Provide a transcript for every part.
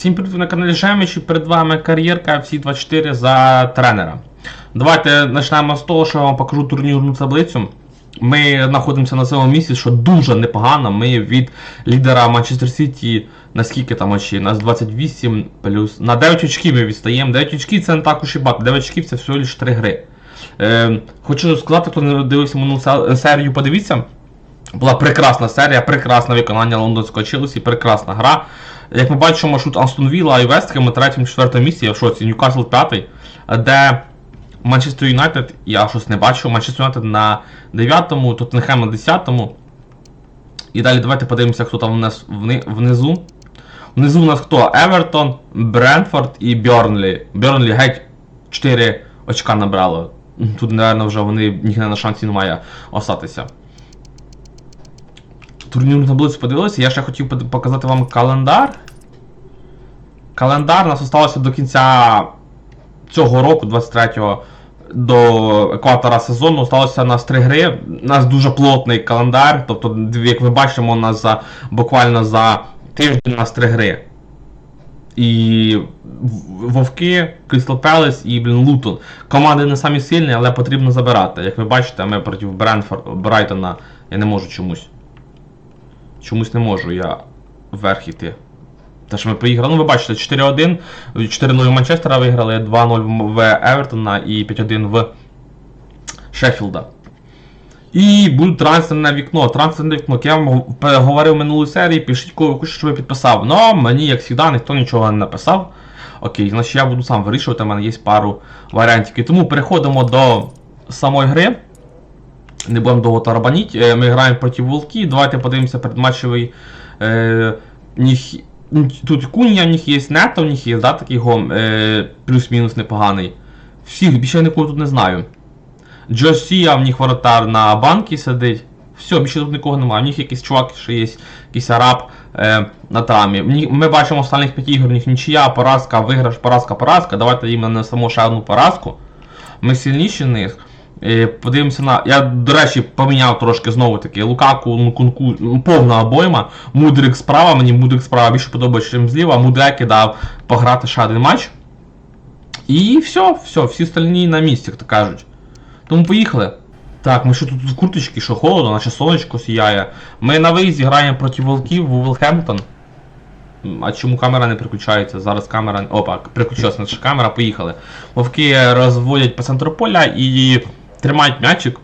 Всім привіт на каналі Жеміч і перед вами кар'єрка FC24 за тренера. Давайте почнемо з того, що я вам покажу турнірну таблицю. Ми знаходимося на цьому місці, що дуже непогано. Ми від лідера Манчестер Сіті на скільки там очі? Нас 28 плюс. На 9 очків ми відстаємо. 9 очків це не так уж і багато. 9 очків це всього лише 3 гри. Е, хочу сказати, хто не дивився минулу серію, подивіться. Була прекрасна серія, прекрасне виконання лондонського Челсі, прекрасна гра. Як ми бачимо, маршрут Астон Вілла і Вестхем на третьому, четвертому місці, я в шоці, Ньюкасл п'ятий, де Манчестер Юнайтед, я щось не бачу, Манчестер Юнайтед на 9-му, Тоттенхем на 10-му. І далі давайте подивимося, хто там вниз, вни, внизу. Внизу у нас хто? Евертон, Брентфорд і Бьорнлі. Бьорнлі геть 4 очка набрало. Тут, мабуть, вже вони ніхто на шансі немає остатися турнірну таблицю подивилися, я ще хотів показати вам календар. Календар у нас залишилося до кінця цього року, 23-го, до екватора сезону. Осталося нас три гри. У нас дуже плотний календар. Тобто, як ви бачимо, у нас за, буквально за тиждень у нас три гри. І Вовки, Crystal Palace і блін, Лутон. Команди не самі сильні, але потрібно забирати. Як ви бачите, ми проти Брайтона я не можу чомусь. Чомусь не можу я вверх іти. Те, що ми поїхали. Ну, ви бачите, 4-1, 4-0 в Манчестера виграли, 2-0 в Евертона і 5-1 в Шеффілда. І буде трансферне вікно. Трансферне вікно. Як я вам говорив в минулій серії, пишіть кого щоб я підписав. Ну, мені, як завжди, ніхто нічого не написав. Окей, значить я буду сам вирішувати, у мене є пару варіантів. І тому переходимо до самої гри. Не будемо довго тарабаніть. Е, Ми граємо проти Волки. Давайте подивимося передматчевий. Е, них, тут Кунія в них є, Нето в них є, да, такий гом, е, плюс-мінус непоганий. Всіх, більше я нікого тут не знаю. Джосія в них воротар на банкі сидить. Все, більше тут нікого немає. В них якийсь чувак, ще є якийсь араб е, на трамі. Ми бачимо останніх 5 ігор, в них нічия, поразка, виграш, поразка, поразка. Давайте їм нанесемо ще одну поразку. Ми сильніші них. Е, Подивимося на. Я, до речі, поміняв трошки знову таки. Лукаку, Нкунку, ну, повна обойма. Мудрик справа, мені Мудрик справа більше подобається, ніж зліва. Мудреки дав пограти ще один матч. І все, все, всі остальні на місці, як то кажуть. Тому поїхали. Так, ми ще тут в курточці, що холодно, наче сонечко сіяє. Ми на виїзді граємо проти волків в Вулхемптон. А чому камера не переключається? Зараз камера. Опа, переключилася наша камера, поїхали. Вовки розводять по центру поля і тримають м'ячик.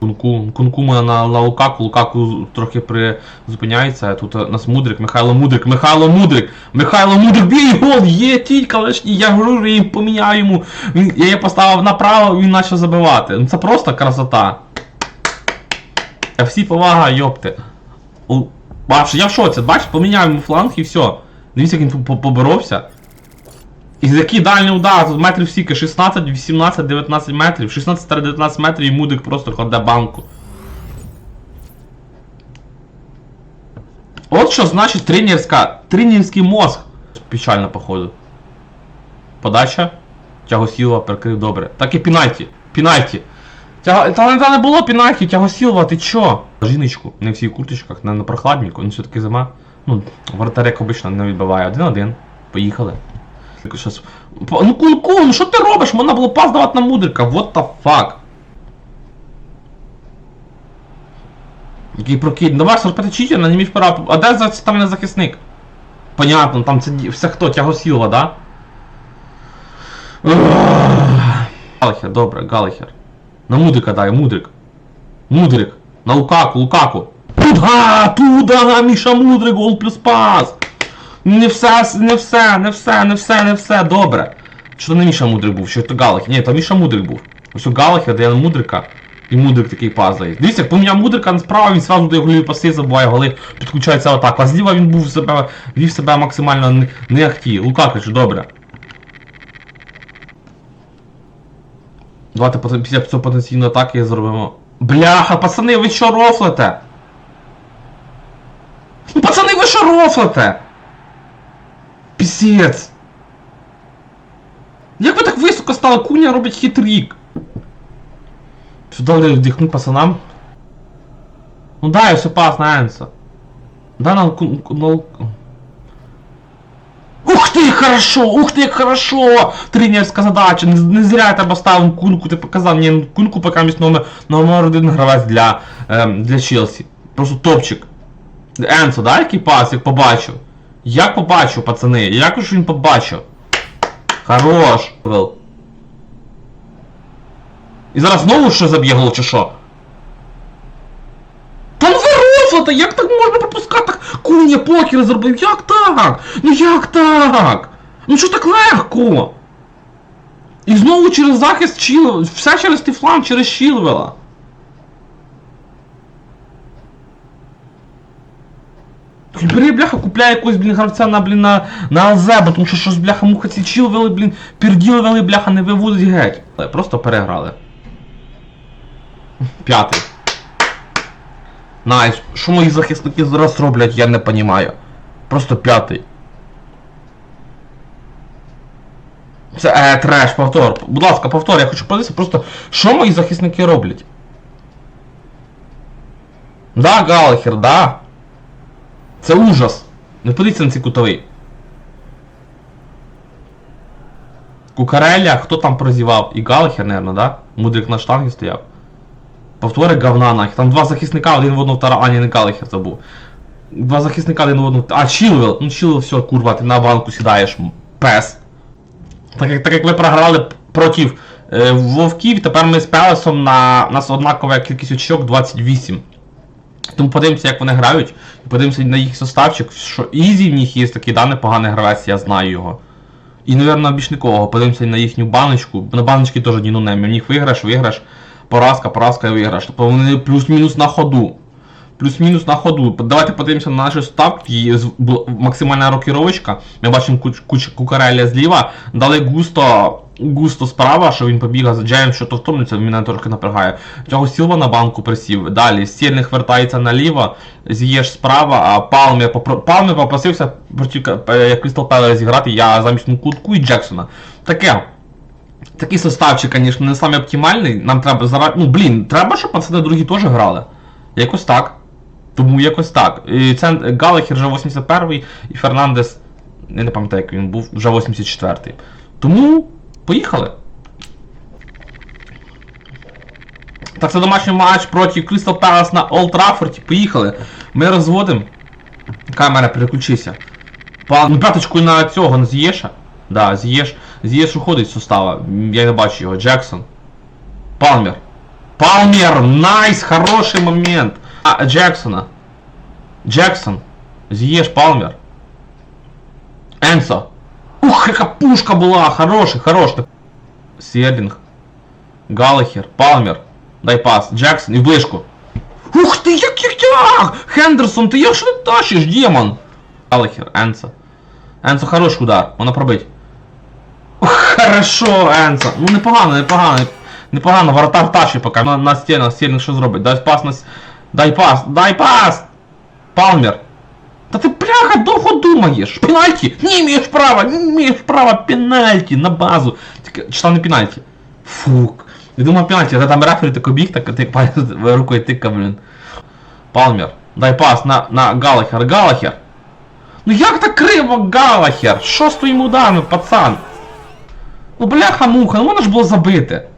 Кунку, Кунку на, на, Лукаку, Лукаку трохи призупиняється. Тут у нас Мудрик, Михайло Мудрик, Михайло Мудрик, Михайло Мудрик, бій гол, є тільки лишній, я говорю, я поміняю йому. Я її поставив направо, він почав забивати. Ну це просто красота. А всі повага, йопти. У- я в шоці, бач, поміняв йому фланг і все. Дивіться, як він по- поборовся. І який дальній удар, тут метрів стільки, 16, 18, 19 метрів, 16-19 метрів і Мудик просто кладе банку. От що значить тренерська, тренерський мозг. Печально, походу. Подача. Тягосілова прикрив добре. Так і пінальті. Пінальті. Тяга... Та, та не було пінальті, Тягосілова, ти чо? Жіночку, не всі в курточках, не на прохладненько, ну все-таки зима. Ну, вратар, як обично, не відбиває. Один-один. Поїхали. Щас... Ну кунку, ну що ти робиш? Можна було пас давати на мудрика. What the fuck? Який прокид. Давай 45 читер, на німій впора. А де за там захисник? Понятно, там це все хто, Тягосілова, да? Галахер, добре, Галахер. На Мудрика дай, Мудрик. Мудрик. На Лукаку, Лукаку. Туда, туда, Міша Мудрик, гол плюс пас. Не все, не все, не все, не все, не все, добре. Що то не Міша Мудрик був, що то Галахер. Ні, то Міша Мудрик був. Ось у Галахер дає на Мудрика. І Мудрик такий пас. Дивіться, як поміняв Мудрика справа, він сразу дає голі паси, забуває голи, підключається атака. А зліва він був себе, вів себе максимально не, ахті. Лукакич, добре. Давайте після цього потенційної атаки зробимо. Бляха, пацани, ви що рофлите? Ну, Пацани, ви що рофлите? Пісець. Як ви так високо стали? Куня робить хитрік. Сюди вдихну пацанам. Ну дай все пас на Да на, на... Ух хорошо, ух як хорошо! Тренерська задача, не, не зря я тебе ставив кунку, ти показав, мені кунку поки місь номер, номер один гравець для, ем, для Челсі. Просто топчик. Енсо, да, який пас, як побачив? Як побачив, пацани, як ж він побачив? Хорош. І зараз знову що заб'є гол, чи що? Там ворота, як так можна пропускати? Куня покер зробив, як так? Ну як так? Ну що так легко? І знову через захист Чіл... все через Тифлан, через Чілвела. Бери, бляха, купляй якогось, блін, гравця на, блін, на, на бо тому що щось, бляха, муха ці чілвели, блін, перділвели, бляха, не виводить геть. Але Просто переграли. П'ятий. Найс. Що мої захисники зараз роблять, я не понімаю. Просто п'ятий. Це е, треш, повтор. Будь ласка, повтор, я хочу подивитися просто, що мої захисники роблять. Да, Галахер, да. Це ужас. Не подивіться на цей кутовий. Кукареля, хто там прозівав? І Галахер, наверное, да? Мудрик на штангі стояв. Повтори говна нахер. Там два захисника, один в одну втора. А, ні, не Галахер забув. Два захисника, один в одну. А, Чілвел. Ну Чілвел, все, курва, ти на банку сідаєш. Пес. Так як, так як ви програли проти е, Вовків, тепер ми з Пелесом на у нас однакова кількість очок 28. Тому подивимося, як вони грають. І подивимося на їх составчик, що Ізі в них є такий да, непоганий гравець, я знаю його. І, навірно, більш нікого. Подивимося на їхню баночку. На баночки теж ні ну не. В них виграш, виграш, поразка, поразка і виграш. Тобто вони плюс-мінус на ходу. Плюс-мінус на ходу. Давайте подивимося на наші ставки. Максимальна рокіровочка. Ми бачимо куч, куч, кукареля зліва. Дали густо, густо справа, що він побіг за Джеєм, що то втомлюється, мене трохи напрягає. Цього Сілва на банку присів. Далі Стільних вертається наліво, з'єш справа, а Палмер, попро... Палмер попросився проти е, Крістал Пелес зіграти, я замість Нкутку і Джексона. Таке. Такий составчик, звісно, не самий оптимальний. Нам треба зараз. Ну, блін, треба, щоб пацани другі теж грали. Якось так. Тому якось так. І це Галахер вже 81-й, і Фернандес. Я не пам'ятаю, як він був, вже 84-й. Тому поїхали. Так, це домашній матч проти Crystal Palace на Олд Траффорді. Поїхали. Ми розводимо. Камера, переключися. Па... Ну, п'яточку на цього, на Зієша. Да, Зієш. Зієш уходить з сустава. Я не бачу його. Джексон. Палмер. Палмер! Найс! Хороший момент! А, Джексона. Джексон. З'їж Палмер. Енсо. Ух, яка пушка була! Хороший, хороший. Серлінг. Галахер. Палмер. Дай пас. Джексон і в ближку. Ух ти, як як як! Хендерсон, ти як ж не тащиш, демон? Галахер, Енсо. Енсо хороший удар, вона пробить. Ух, хорошо, Енсо. Ну непогано, непогано. Непогано, воротар тащить поки. На, на стінах, стільник що зробить? Дай пас на... с- Дай пас, дай пас! Палмер. Та ти бляха довго думаєш. Пенальті! Не маєш права, не маєш права, пенальті на базу. Тільки чи там не пенальті? Фук. Я думав пенальті, а там рефері такий біг, так ти палець рукою тикав, блін. Палмер. Дай пас на, на Галахер. Галахер. Ну як так криво Галахер? Що з твоїми ударами, пацан? Ну бляха муха, ну можна ж було забити.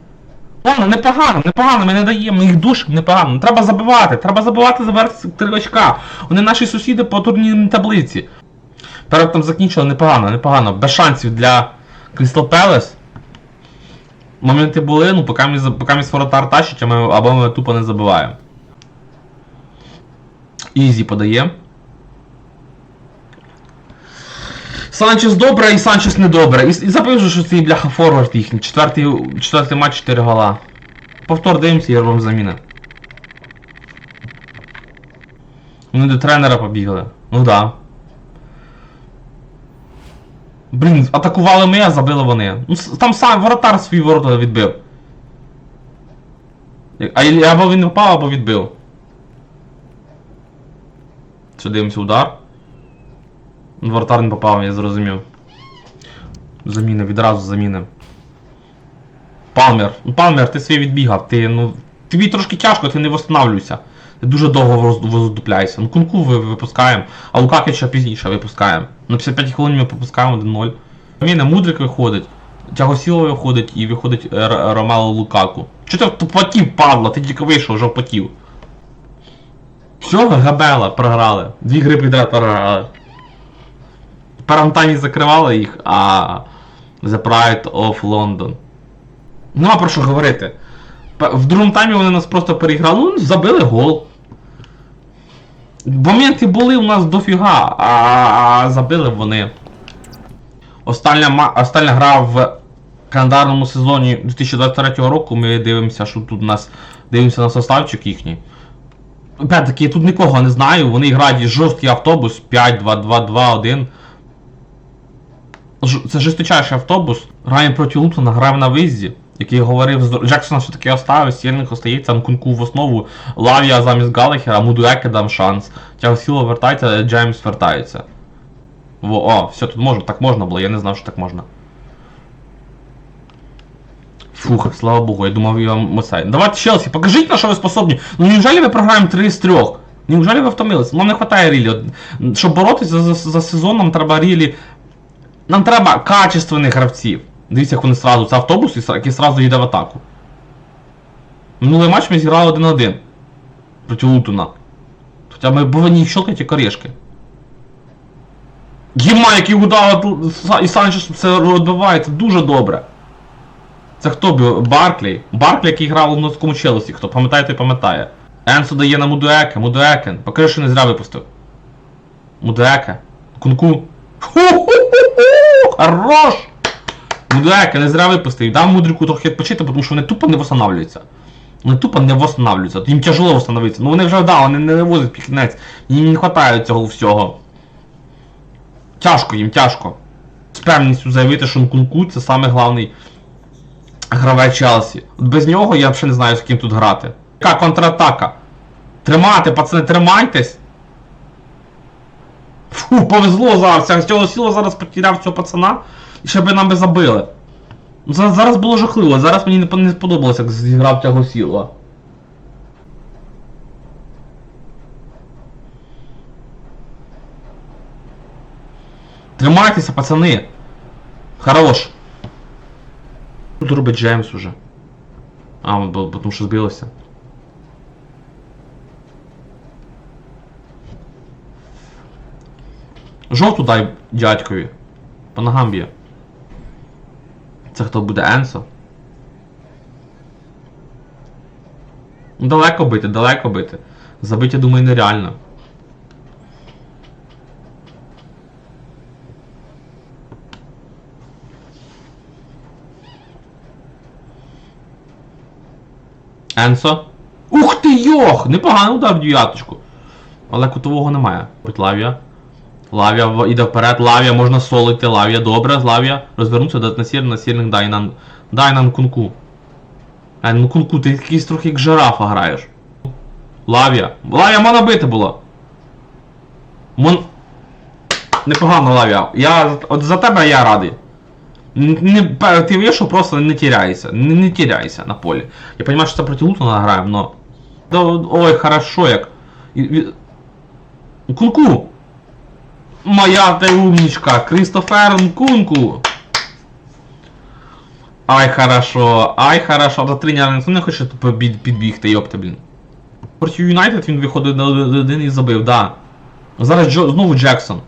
Ладно, непогано, непогано, ми не даємо, їх душимо непогано. Треба забивати, треба забивати за верх три очка. Вони наші сусіди по турнірній таблиці. Перед там закінчили непогано, непогано. Без шансів для Crystal Palace. Моменти були, ну поки ми, поки ми воротар тащить, або ми тупо не забиваємо. Ізі подає. Санчес добре і Санчес недобре. І, і забив що цей бляха форвард їхній. Четвертий, четвертий матч 4 гола. Повтор дивимося і робимо заміни. Вони до тренера побігли. Ну да. Блін, атакували ми, а забили вони. Ну там сам воротар свій ворота відбив. А або він впав, або відбив. Що дивимося удар. Воротар не попав, я зрозумів. Заміни, відразу заміни. Палмер. Ну, Палмер, ти свій відбігав, ти, ну. Тобі трошки тяжко, ти не восстанавлюйся. Ти дуже довго роз- Ну кунку ви випускаємо, а Лукакича пізніше випускаємо. На 55 хвилин ми попускаємо 1-0. Міна Мудрик виходить, Тягосіло виходить і виходить Р- Ромело Лукаку. Що ти тупотів, падла? Ти тільки вийшов, вже потів. Все, Габела програли. Дві гри підряд програли. Парантані закривали їх, а The Pride of London. Нема про що говорити. В другому таймі вони нас просто переіграли. Ну, забили гол. Моменти були у нас дофіга, а, забили вони. Остання, остання гра в календарному сезоні 2023 року. Ми дивимося, що тут у нас дивимося на составчик їхній. Опять-таки, я тут нікого не знаю. Вони грають жорсткий автобус 5, 2, 2, 2, 1. Ж- Це жестичайший автобус. Граємо проти Лутона, граємо на виїзді. Який говорив, з- Джексона все таки оставив, Сєльник остається, Нкунку в основу, Лавія замість Галахера, Мудуеке дам шанс. Тягосіло вертається, Джеймс вертається. Во, о, все, тут можна, так можна було, я не знав, що так можна. Фух, слава богу, я думав, я вам оце. Давайте Челсі, покажіть на що ви способні. Ну неужели ви програємо 3 з 3? Неужели ви втомились? Нам не вистачає рілі. Щоб боротися за, за, за сезон, нам треба рілі. Нам треба качественних гравців. Дивіться, як вони сразу. Це автобус, який сразу йде в атаку. Минулий матч ми зіграли 1-1 проти Лутона. Хоча ми повинні щелкати корешки. Єма, який удар і Санчес це відбивається дуже добре. Це хто б? Барклі? Барклі, який грав у Лондонському Челсі, хто пам'ятає, той пам'ятає. Енсо дає на Мудуеке, Мудуекен. Покажи, що не зря випустив. Мудуеке. Кунку. Ху-ху-ху-ху! Хорош! Мудуеке не зря випустив. Дам мудрику трохи відпочити, тому що вони тупо не восстанавливаються. Вони тупо не восстанавливаються. Їм тяжело восстановитися. Ну вони вже да, вони не вивозять піхнець. Їм не вистачає цього всього. Тяжко їм, тяжко. З певністю заявити, що Нкунку це саме головний гравець Челсі. От без нього я взагалі не знаю, з ким тут грати. Яка контратака? Тримати, пацани, тримайтесь! Фу, повезло зараз. Я з цього сіла зараз потеряв цього пацана, і ще би нам би забили. Ну, Зараз, було жахливо, зараз мені не, сподобалося, як зіграв цього сіла. Тримайтеся, пацани! Хорош! Тут робить Джеймс уже. А, бо тому що збилося. Жовту дай дядькові. По ногам б'є. Це хто буде Енсо? Ну, Далеко бити, далеко бити. Забити, я думаю, нереально. Енсо. Ух ти йох! Непогано удар в дев'яточку. Але кутового немає. Будь лавія. Іде вперед, лавія, можна солити, лавія, добре, лавія. Розвернувся до насір, насірник, дай нам. Дай нам кунку. Ай, ну кунку, ти якийсь трохи як жирафа граєш. Лавія. Лавія можна бити було. Мон... Непогано лавія. Я, от за тебе я радий. Не, ти вийшов, просто не тіряйся. Не, не тіряйся на полі. Я розумію, що це проти Лутона граємо, но... Да, ой, хорошо як. Кунку! Моя ти умничка, Крістофер Нкунку. Ай, хорошо, ай, хорошо, до тренера не хоче підбігти, йопта, блін. Проти Юнайтед він виходив на один і забив, да. Зараз Джо, знову Джексон.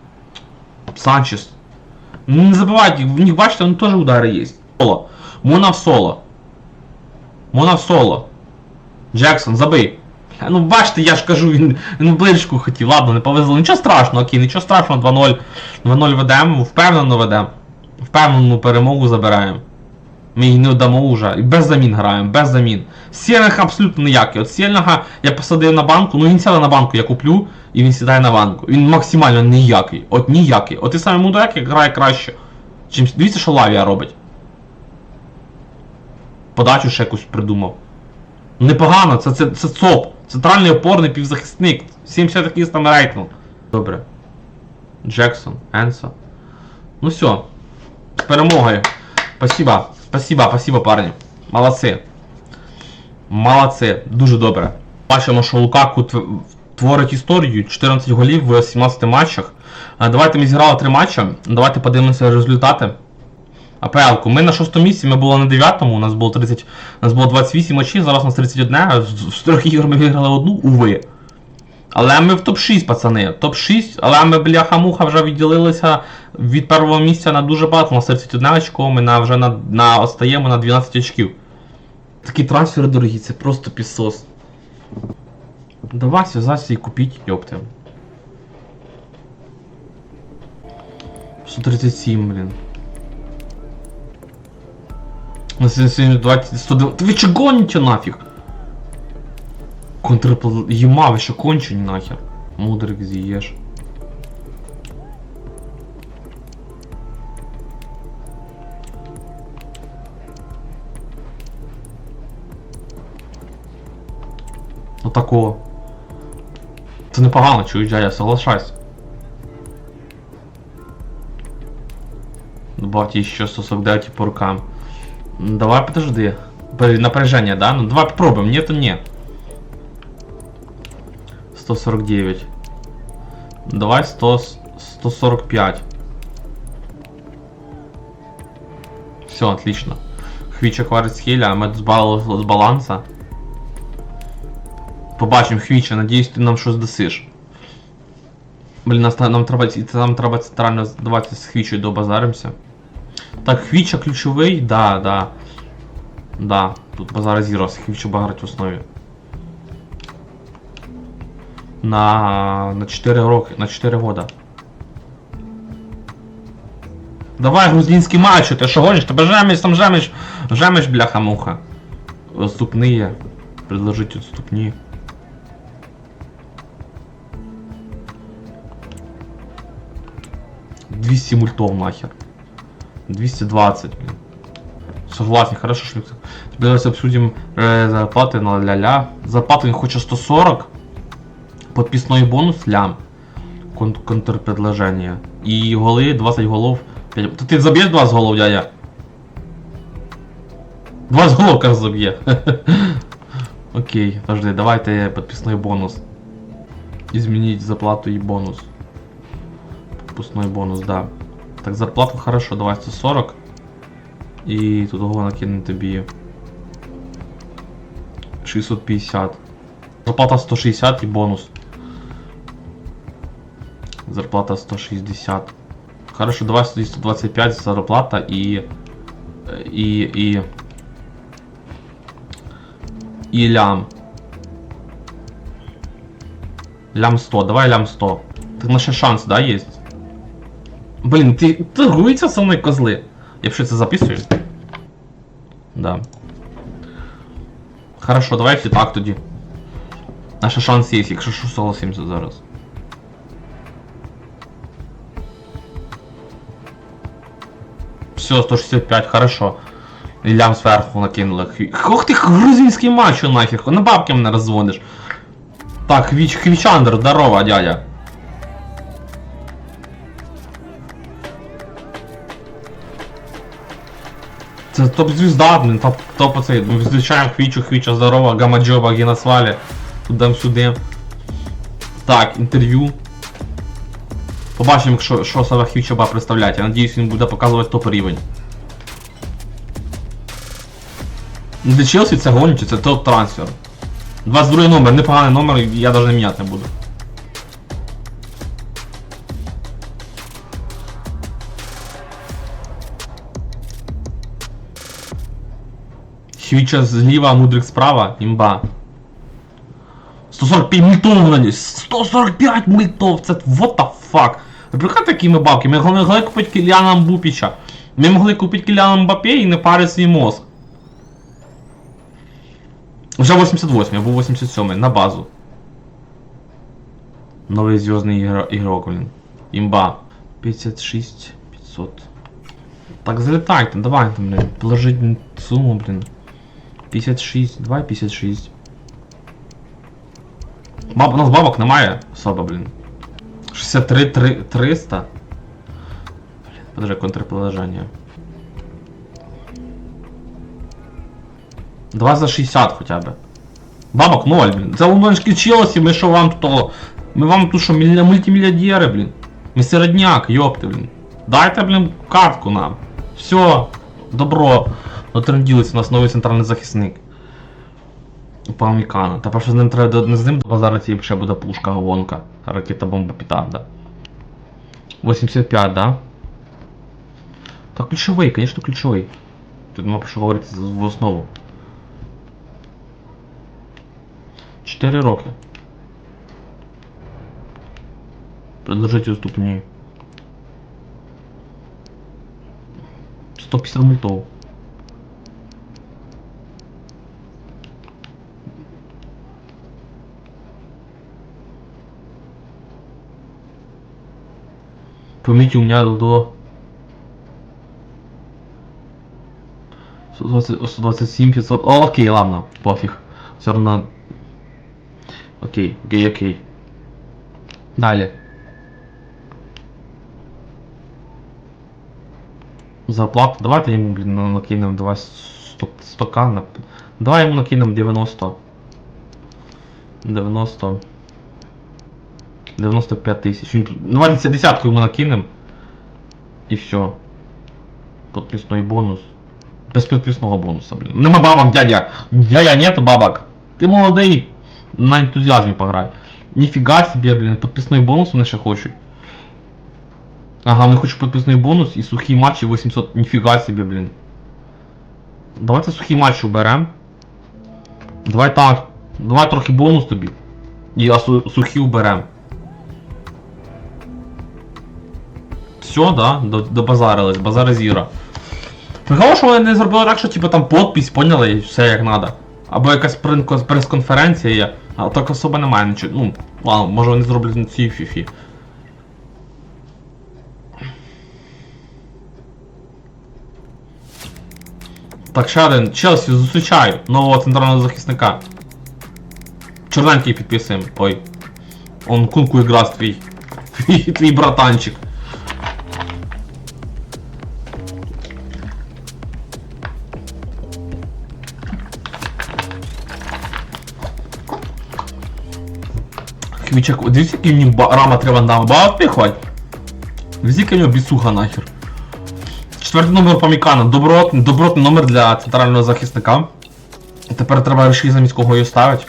Санчес. Ну, Не забувайте, в них, бачите, вони теж удари є. Соло. Мона в соло. Мона в соло. Джексон, забий. Ну бачите, я ж кажу, він, він ближку хотів, ладно, не повезло. Нічого страшного, окей, нічого страшного, 2-0. 2-0 ведемо, впевнено ведемо. Впевнену перемогу забираємо. Ми її не дамо вже. І без замін граємо, без замін. Сєльних абсолютно ніякий. От Сєльнага я посадив на банку, ну він сяде на банку, я куплю, і він сідає на банку. Він максимально ніякий. От ніякий. От і саме Мудак грає краще. Чим дивіться, що Лавія робить. Подачу ще якусь придумав. Непогано, це, це, це ЦОП. Центральний опорний півзахисник. 70 якийсь там рейтинг. Добре. Джексон, Енсо. Ну все. Перемогою. Спасибо. Спасибо, спасибо, парні. Молодці. Молодці. Дуже добре. Бачимо, що Лукаку творить історію. 14 голів в 17 матчах. Давайте ми зіграли 3 матчі. Давайте подивимося результати. АПЛ-ку. Ми на шостому місці, ми були на дев'ятому, у нас було 30, у нас було 28 очей, зараз у нас 31, а з з трьох ігор ми виграли одну, уви. Але ми в топ-6, пацани. Топ-6, але ми, бляха-муха, вже відділилися від першого місця на дуже багато. У нас 31 очко, ми на, вже на, на, остаємо на 12 очків. Такі трансфери дорогі, це просто пісос. Давай зв'язайся і купіть, йопте. 137, блін. На сьогодні 20, 109. Ви че гоните нафиг? Контрпл... Ема, ви що кончені нахер? Мудрик з'їєш. Отакого. Це непогано, чуєш, я соглашаюсь. Добавьте еще 149 по рукам. М, Давай, подожди. При- Напряжение, да? Ну давай попробуем. Нет, то нет. 149. Давай 100, 145. Все, отлично. Хвіч акварить схиля, а ми збавили з баланса. Побачимо Хвіча, надіюсь, ти нам щось досиш. Блін, нас, нам треба, нам треба центрально давайте з Хвічою добазаримося. Так, Хвіча ключовий, да, да. Да, тут базар зірос, Хвіча багать в основі. На, на 4 роки, на 4 года. Давай, грузинський мачо, ти що гониш? Тебе жемиш, там жемиш, жемиш, бляха-муха. Отступні є. Предложить отступні. Двісті мультов нахер. 220, блин. Согласен, хорошо, что Давайте обсудим э, зарплаты на ля-ля. Зарплаты он хочет 140. Подписной бонус лям. Кон контрпредложение. И голы 20 голов. 5... Ты, ты забьешь 20 голов, дядя? 20 голов, как забье. Окей, подожди, давайте подписной бонус. Изменить зарплату и бонус. Подписной бонус, да. Так, зарплата хорошо, давай 140. І тут його накину тобі 650. Зарплата 160 і бонус. Зарплата 160. Хорошо, давай 125 зарплата і. І. І. І лям. Лям 100, давай лям 100. Так на ще шанс, да, есть? Блін, ти торгуються со мною козли. Я вообще це записую? Да. Хорошо, давайте так тоді. Наш шанс є, якщо що согласимся зараз. Все, 165, хорошо. І лям зверху накинули. Хі- Ох ти грузинський мачо нахер, на бабки мене розводиш. Так, Хвіч, Хвічандр, здорово, дядя. Це топ-звізда, блін, топ, топ оцей. Ми зустрічаємо Хвічу, Хвіча, здорово, Гамаджоба, Генасвалі. Туди-сюди. Так, інтерв'ю. Побачимо, що, що себе Хвічоба представляє. Я надіюсь, він буде показувати топ рівень. Ну, Для Челсі це гонче, це топ трансфер. 22 номер, непоганий номер, я навіть не міняти не буду. Хвіча зліва, Мудрик справа, імба. 145 мультов на ній! 145 мультов! Це what the fuck? Ви прикиньте, які ми бабки? Ми могли купити Кіліана Мбупіча. Ми могли купити Кіліана Мбапе і не пари свій мозг. Вже 88, я був 87 на базу. Новий зв'язний ігро- ігрок, блін. Імба. 56 500. Так, залетайте, давайте, блін. Положіть суму, блін. 56, давай 56. Баб, у нас бабок немає особо, блін. 63 3, 300. Блін, подожди, контрположення. Давай за 60 хоча б. Бабок 0, блін. Це лондонські Челсі, ми що вам тут. Ми вам тут що, мілья- мультимільярдери, блін. Ми середняк, йопти, блін. Дайте, блін, картку нам. Все, добро. Отренділися, у нас новий центральний захисник. Памікана. Тепер що з ним треба не з ним базарити, і ще буде пушка гонка. Ракета бомба петарда. 85, да? Так ключовий, конечно, ключовий. Тут нема про що говорити в основу. 4 роки. Предложить уступні. 150 мультов. Поймите, у меня до 120, 127 500. О, окей, ладно, пофиг. Все равно. Окей, окей, окей. Далее. Зарплату. Давайте ему, блин, на- накинем давай 100, 100к на... Давай ему накинем 90. 90. 95 тысяч. Ну, Давай десятку ему накинем. И все. Подписной бонус. Без підписного бонуса, блін. Нема бабок, дядя. Дядя, нет бабок. Ти молодий. На ентузіазмі пограй. Ніфіга собі, блін, підписний бонус вони ще хочуть. Ага, вони хочуть підписний бонус і сухі матчі 800. Ніфіга собі, блін. Давайте сухі матчі уберем. Давай так. Давай трохи бонус тобі. І а су- сухі уберем. Все, да, до, добазарились, базари зіра. Прикольно, що вони не зробили так, що типу там подпись, поняли, і все як надо. Або якась прес-конференція є, а так особо немає нічого. Ну, ладно, може вони зроблять на цій фіфі. Так, ще один. Челсі, зустрічаю нового центрального захисника. Чорненький підписуємо. Ой. Он кунку твій. Твій, твій братанчик. Хмічак, дивіться, який мені рама треба на багато хоч. Дивіться, яка в нього бісуха нахер. Четвертий номер Памікана. Добротний, добротний номер для центрального захисника. Тепер треба вирішити замість кого його ставити.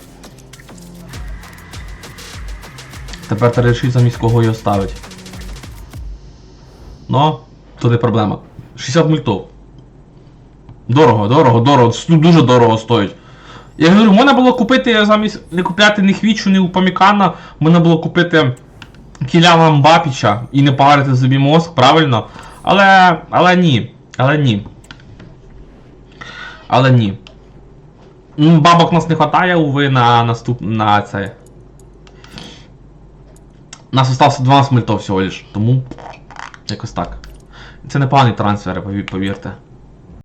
Тепер треба вирішити замість кого його ставити. Ну, то не проблема. 60 мультов. Дорого, дорого, дорого. Дуже дорого стоїть. Я говорю, можна було купити замість не купляти ні Хвічу, ні Упамікана, можна було купити Кіляна Мбапіча і не парити собі мозк, правильно? Але. Але ні. Але ні. Але ні. Бабок нас не хватає, уви, на наступ... на це. Нас остався 12 мультов всього лиш, тому. Якось так. Це непогані трансфери, пові- повірте.